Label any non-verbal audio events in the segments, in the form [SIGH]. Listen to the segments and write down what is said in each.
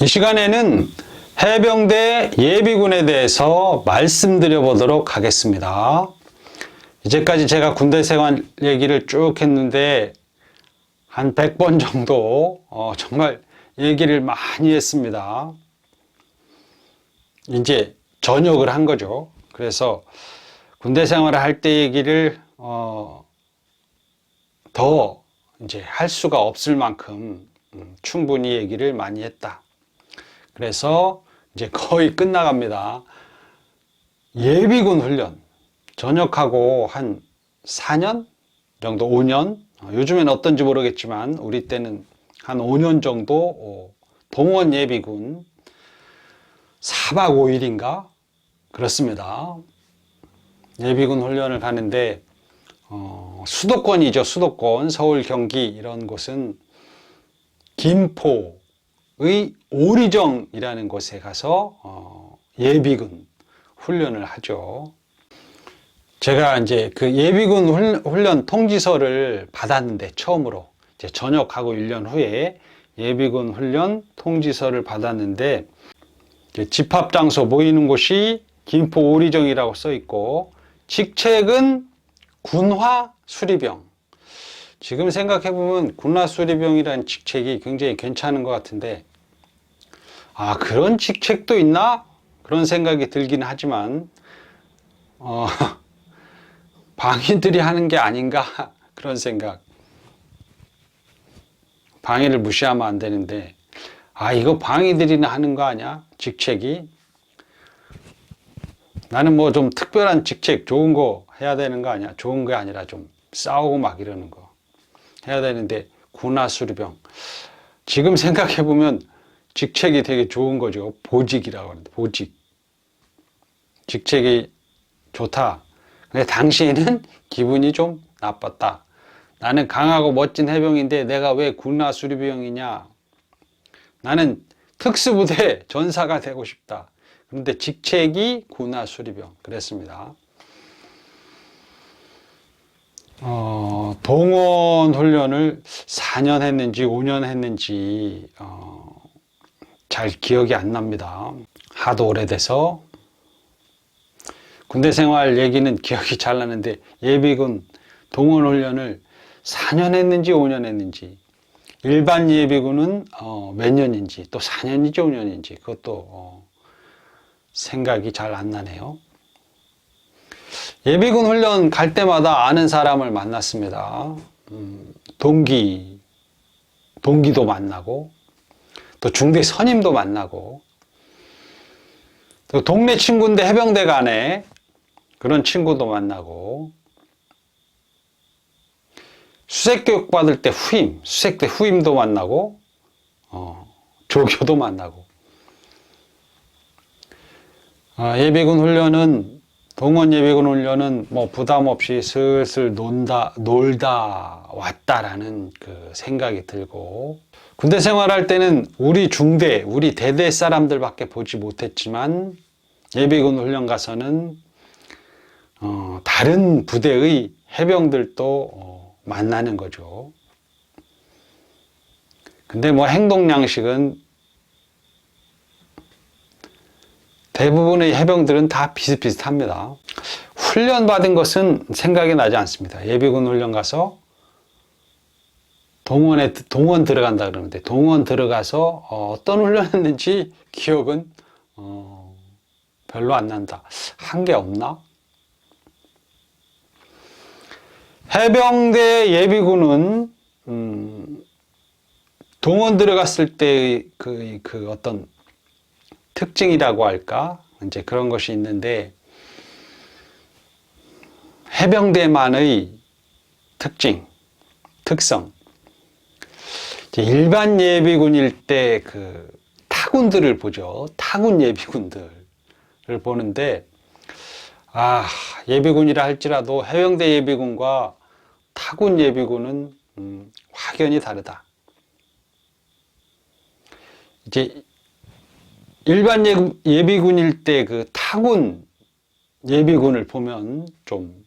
이 시간에는 해병대 예비군에 대해서 말씀드려 보도록 하겠습니다. 이제까지 제가 군대 생활 얘기를 쭉 했는데 한 100번 정도 어, 정말 얘기를 많이 했습니다. 이제 전역을 한 거죠. 그래서 군대 생활을 할 때 얘기를 어, 더 이제 할 수가 없을 만큼 음, 충분히 얘기를 많이 했다. 그래서 이제 거의 끝나갑니다. 예비군 훈련 전역하고 한 4년 정도 5년 어, 요즘엔 어떤지 모르겠지만 우리 때는 한 5년 정도 어, 동원 예비군 4박 5일인가 그렇습니다. 예비군 훈련을 가는데 어, 수도권이죠 수도권 서울 경기 이런 곳은 김포 의 오리정이라는 곳에 가서 어, 예비군 훈련을 하죠. 제가 이제 그 예비군 훈- 훈련 통지서를 받았는데 처음으로 이제 전역하고 1년 후에 예비군 훈련 통지서를 받았는데 집합 장소 모이는 곳이 김포 오리정이라고 써 있고 직책은 군화 수리병. 지금 생각해 보면 군화 수리병이라는 직책이 굉장히 괜찮은 것 같은데 아 그런 직책도 있나? 그런 생각이 들긴 하지만 어, [LAUGHS] 방위들이 하는 게 아닌가? [LAUGHS] 그런 생각. 방위를 무시하면 안 되는데. 아 이거 방위들이나 하는 거 아니야? 직책이? 나는 뭐 좀 특별한 직책 좋은 거 해야 되는 거 아니야? 좋은 게 아니라 좀 싸우고 막 이러는 거 해야 되는데 군화 수리병. 지금 생각해 보면 직책이 되게 좋은 거죠. 보직이라고 하는데 보직. 직책이 좋다. 근데 당시에는 [LAUGHS] 기분이 좀 나빴다. 나는 강하고 멋진 해병인데 내가 왜 군화 수리병이냐? 나는 특수부대 [LAUGHS] 전사가 되고 싶다. 그런데 직책이 군화 수리병. 그랬습니다. 어, 동원 훈련을 4년 했는지 5년 했는지 어, 잘 기억이 안 납니다. 하도 오래돼서 군대 생활 얘기는 기억이 잘 나는데 예비군 동원 훈련을 4년 했는지 5년 했는지 일반 예비군은 어, 몇 년인지 또 4년인지 5년인지 그것도 어, 생각이 잘 안 나네요. 예비군 훈련 갈 때마다 아는 사람을 만났습니다. 음, 동기, 동기도 만나고 또 중대 선임도 만나고 또 동네 친구인데 해병대 간에 그런 친구도 만나고 수색교육 받을 때 후임, 수색대 후임도 만나고, 어, 조교도 만나고. 아, 예비군 훈련은, 동원 예비군 훈련은 뭐 부담 없이 슬슬 논다, 놀다 왔다라는 그 생각이 들고, 군대 생활할 때는 우리 중대, 우리 대대 사람들밖에 보지 못했지만, 예비군 훈련 가서는, 어, 다른 부대의 해병들도 어, 만나는 거죠. 근데 뭐 행동 양식은 대부분의 해병들은 다 비슷비슷합니다. 훈련 받은 것은 생각이 나지 않습니다. 예비군 훈련 가서 동원에 동원 들어간다 그러는데 동원 들어가서 어, 떤 훈련했는지 기억은 어, 별로 안 난다. 한 게 없나? 해병대 예비군은 음, 동원 들어갔을 때 그 그 어떤 특징이라고 할까? 이제 그런 것이 있는데 해병대만의 특징 특성. 일반 예비군일 때 그 타군들을 보죠. 타군 예비군들을 보는데 아 예비군이라 할지라도 해병대 예비군과 타군 예비군은 음, 확연히 다르다. 이제 일반 예- 예비군일 때 그 타군 예비군을 보면 좀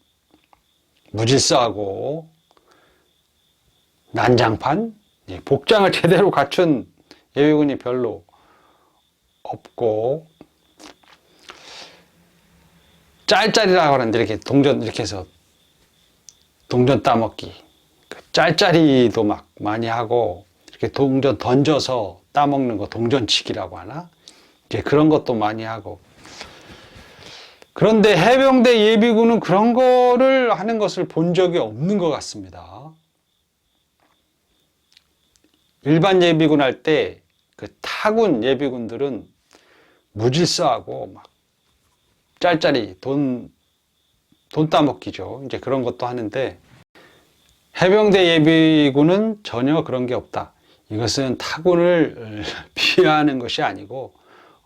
무질서하고 난장판? 예, 복장을 [LAUGHS] 제대로 갖춘 예비군이 별로 없고 짤짤이라고 하는데 이렇게 동전 이렇게 해서 동전 따먹기. 그 짤짤이도 막 많이 하고 이렇게 동전 던져서 따먹는 거 동전치기라고 하나 그런 것도 많이 하고 그런데 해병대 예비군은 그런 거를 하는 것을 본 적이 없는 것 같습니다. 일반 예비군 할 때 그 타군 예비군들은 무질서하고 막 짤짤이 돈, 돈 따먹기죠. 이제 그런 것도 하는데 해병대 예비군은 전혀 그런 게 없다. 이것은 타군을 [LAUGHS] 비하하는 것이 아니고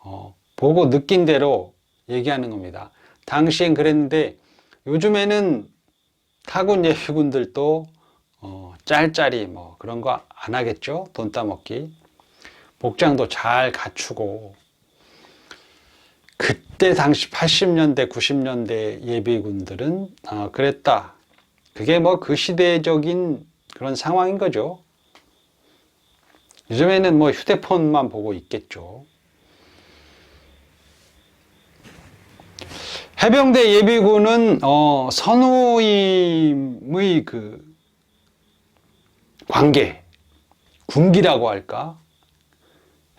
어, 보고 느낀 대로 얘기하는 겁니다. 당시엔 그랬는데 요즘에는 타군 예비군들도 어, 짤짤이 뭐 그런 거 안 하겠죠. 돈 따먹기. 복장도 잘 갖추고 그때 당시 80년대, 90년대 예비군들은 아, 그랬다. 그게 뭐 그 시대적인 그런 상황인 거죠. 요즘에는 뭐 휴대폰만 보고 있겠죠. 해병대 예비군은 어, 선우임의 그 관계, 군기라고 할까?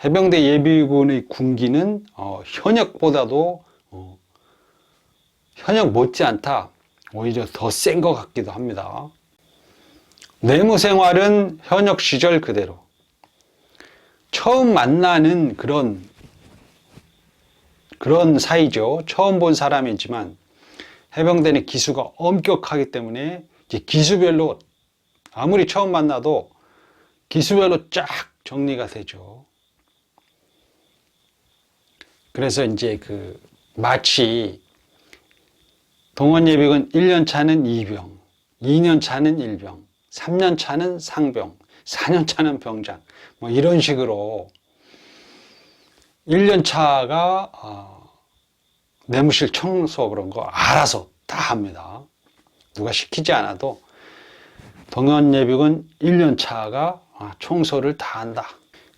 해병대 예비군의 군기는 어, 현역보다도 어, 현역 못지않다. 오히려 더 센 것 같기도 합니다. 내무 생활은 현역 시절 그대로. 처음 만나는 그런 그런 사이죠. 처음 본 사람이지만 해병대는 기수가 엄격하기 때문에 기수별로 아무리 처음 만나도 기수별로 쫙 정리가 되죠. 그래서 이제 그 마치 동원 예비군 1년 차는 2병, 2년 차는 1병, 3년 차는 상병, 4년 차는 병장, 뭐 이런 식으로 1년 차가 어, 내무실 청소 그런 거 알아서 다 합니다. 누가 시키지 않아도 동원 예비군 1년 차가 아, 청소를 다 한다.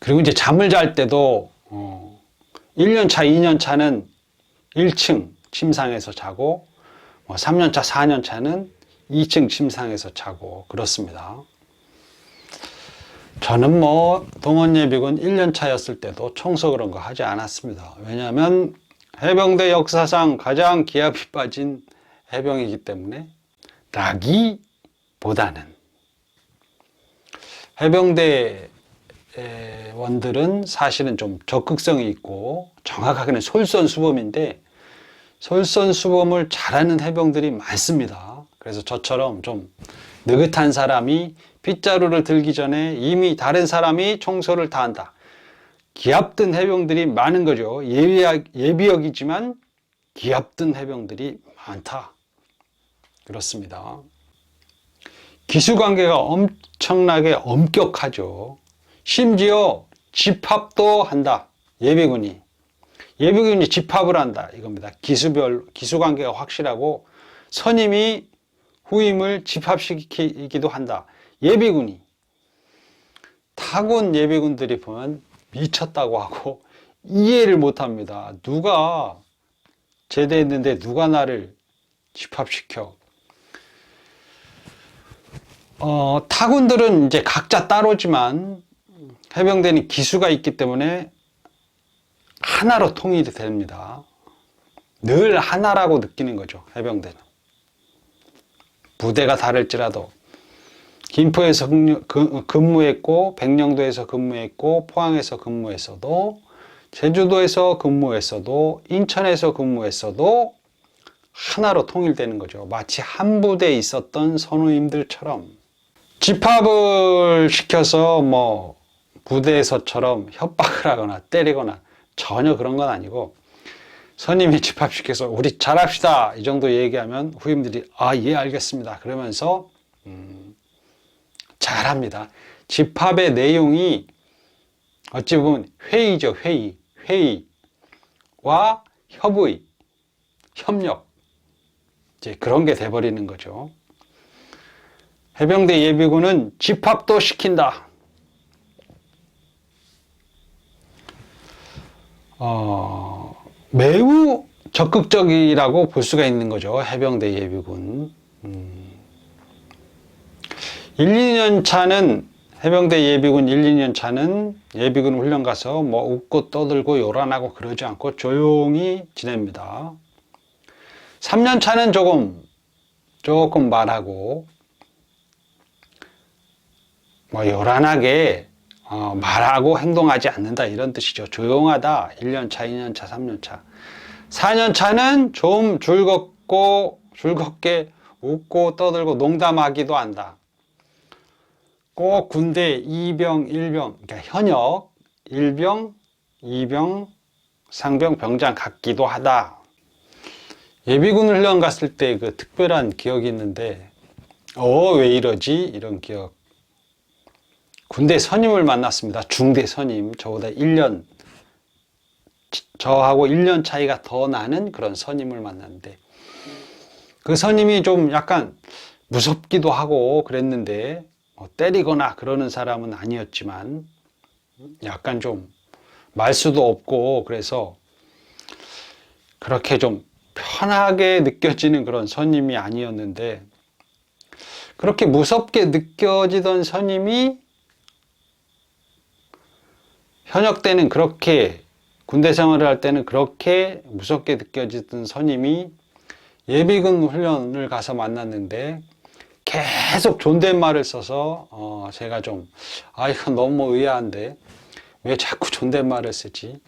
그리고 이제 잠을 잘 때도 어, 1년 차, 2년 차는 1층 침상에서 자고 뭐 3년 차, 4년 차는 2층 침상에서 자고 그렇습니다. 저는 뭐 동원 예비군 1년 차였을 때도 청소 그런 거 하지 않았습니다. 왜냐하면 해병대 역사상 가장 기압이 빠진 해병이기 때문에 나기보다는 해병대 원들은 사실은 좀 적극성이 있고 정확하게는 솔선수범인데 솔선수범을 잘하는 해병들이 많습니다. 그래서 저처럼 좀 느긋한 사람이 빗자루를 들기 전에 이미 다른 사람이 청소를 다 한다. 기합든 해병들이 많은 거죠. 예비역, 예비역이지만 기합든 해병들이 많다. 그렇습니다. 기수관계가 엄청나게 엄격하죠. 심지어 집합도 한다. 예비군이. 예비군이 집합을 한다. 이겁니다. 기수별, 기수관계가 확실하고 선임이 후임을 집합시키기도 한다. 예비군이. 타군 예비군들이 보면 미쳤다고 하고 이해를 못 합니다. 누가 제대했는데 누가 나를 집합시켜. 어, 타군들은 이제 각자 따로지만 해병대는 기수가 있기 때문에 하나로 통일이 됩니다. 늘 하나라고 느끼는 거죠. 해병대는. 부대가 다를지라도 김포에서 근무했고 백령도에서 근무했고 포항에서 근무했어도 제주도에서 근무했어도 인천에서 근무했어도 하나로 통일되는 거죠. 마치 한 부대에 있었던 선우님들처럼. 집합을 시켜서 뭐 부대에서처럼 협박을 하거나 때리거나 전혀 그런 건 아니고 선임이 집합시켜서 우리 잘합시다. 이 정도 얘기하면 후임들이 아 예 알겠습니다. 그러면서 음, 잘합니다 집합의 내용이 어찌 보면 회의죠 회의 회의와 협의 협력 이제 그런 게 돼버리는 거죠 해병대 예비군은 집합도 시킨다 어, 매우 적극적이라고 볼 수가 있는 거죠. 해병대 예비군. 음. 1, 2년 차는 해병대 예비군 1, 2년 차는 예비군 훈련 가서 뭐 웃고 떠들고 요란하고 그러지 않고 조용히 지냅니다. 3년 차는 조금 조금 말하고 뭐 요란하게 어, 말하고 행동하지 않는다 이런 뜻이죠. 조용하다. 1년 차, 2년 차, 3년 차. 4년 차는 좀 즐겁고 즐겁게 웃고 떠들고 농담하기도 한다. 꼭 군대 이병, 일병, 그러니까 현역, 일병, 이병, 상병, 병장 같기도 하다. 예비군 훈련 갔을 때 그 특별한 기억이 있는데, 어, 왜 이러지? 이런 기억. 군대 선임을 만났습니다. 중대 선임. 저보다 1년, 저하고 1년 차이가 더 나는 그런 선임을 만났는데, 그 선임이 좀 약간 무섭기도 하고 그랬는데, 뭐 때리거나 그러는 사람은 아니었지만, 약간 좀 말수도 없고, 그래서 그렇게 좀 편하게 느껴지는 그런 선임이 아니었는데, 그렇게 무섭게 느껴지던 선임이 현역 때는 그렇게 군대 생활을 할 때는 그렇게 무섭게 느껴지던 선임이 예비군 훈련을 가서 만났는데 계속 존댓말을 써서 어 제가 좀 아 이거 너무 의아한데 왜 자꾸 존댓말을 쓰지?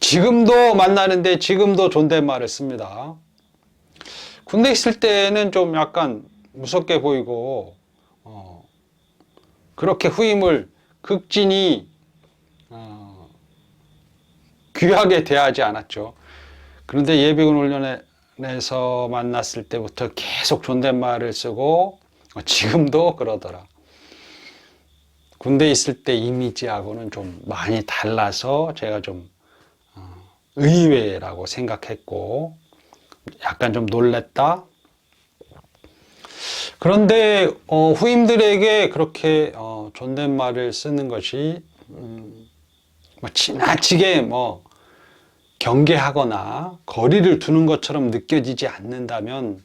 지금도 만나는데 지금도 존댓말을 씁니다. 군대 있을 때는 좀 약간 무섭게 보이고 어 그렇게 후임을 극진히 어 귀하게 대하지 않았죠. 그런데 예비군 훈련에 서 만났을 때부터 계속 존댓말을 쓰고 어, 지금도 그러더라. 군대 있을 때 이미지하고는 좀 많이 달라서 제가 좀 어, 의외라고 생각했고 약간 좀 놀랬다. 그런데 어, 후임들에게 그렇게 어, 존댓말을 쓰는 것이 음, 뭐 지나치게 뭐 경계하거나 거리를 두는 것처럼 느껴지지 않는다면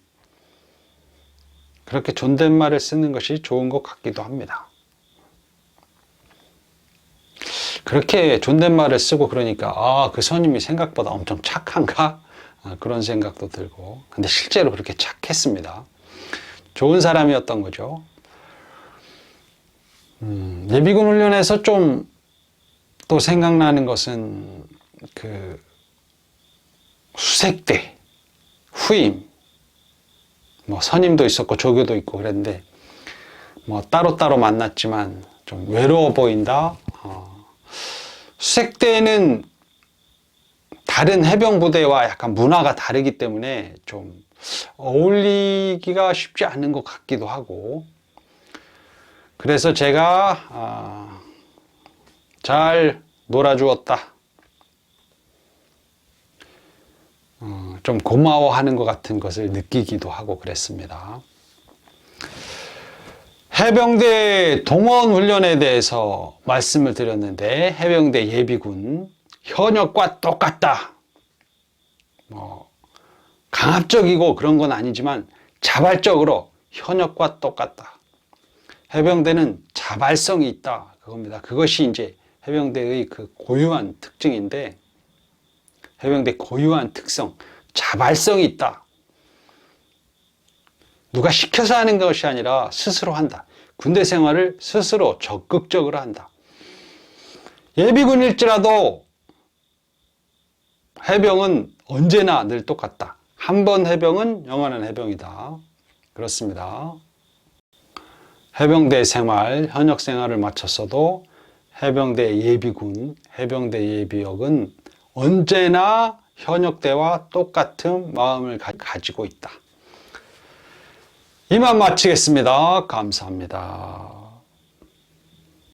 그렇게 존댓말을 쓰는 것이 좋은 것 같기도 합니다. 그렇게 존댓말을 쓰고 그러니까 아, 그 선임이 생각보다 엄청 착한가? 아, 그런 생각도 들고 근데 실제로 그렇게 착했습니다. 좋은 사람이었던 거죠. 음, 예비군 훈련에서 좀 또 생각나는 것은 그 수색대, 후임, 뭐 선임도 있었고 조교도 있고 그랬는데 뭐 따로따로 만났지만 좀 외로워 보인다. 어, 수색대는 다른 해병 부대와 약간 문화가 다르기 때문에 좀 어울리기가 쉽지 않은 것 같기도 하고 그래서 제가 아, 잘 놀아주었다. 어, 좀 고마워하는 것 같은 것을 느끼기도 하고 그랬습니다. 해병대 동원 훈련에 대해서 말씀을 드렸는데 해병대 예비군 현역과 똑같다. 뭐 강압적이고 그런 건 아니지만 자발적으로 현역과 똑같다. 해병대는 자발성이 있다. 그겁니다. 그것이 이제 해병대의 그 고유한 특징인데 해병대 고유한 특성, 자발성이 있다. 누가 시켜서 하는 것이 아니라 스스로 한다. 군대 생활을 스스로 적극적으로 한다. 예비군일지라도 해병은 언제나 늘 똑같다. 한 번 해병은 영원한 해병이다. 그렇습니다. 해병대 생활, 현역 생활을 마쳤어도 해병대 예비군, 해병대 예비역은 언제나 현역대와 똑같은 마음을 가, 지고 있다. 이만 마치겠습니다. 감사합니다.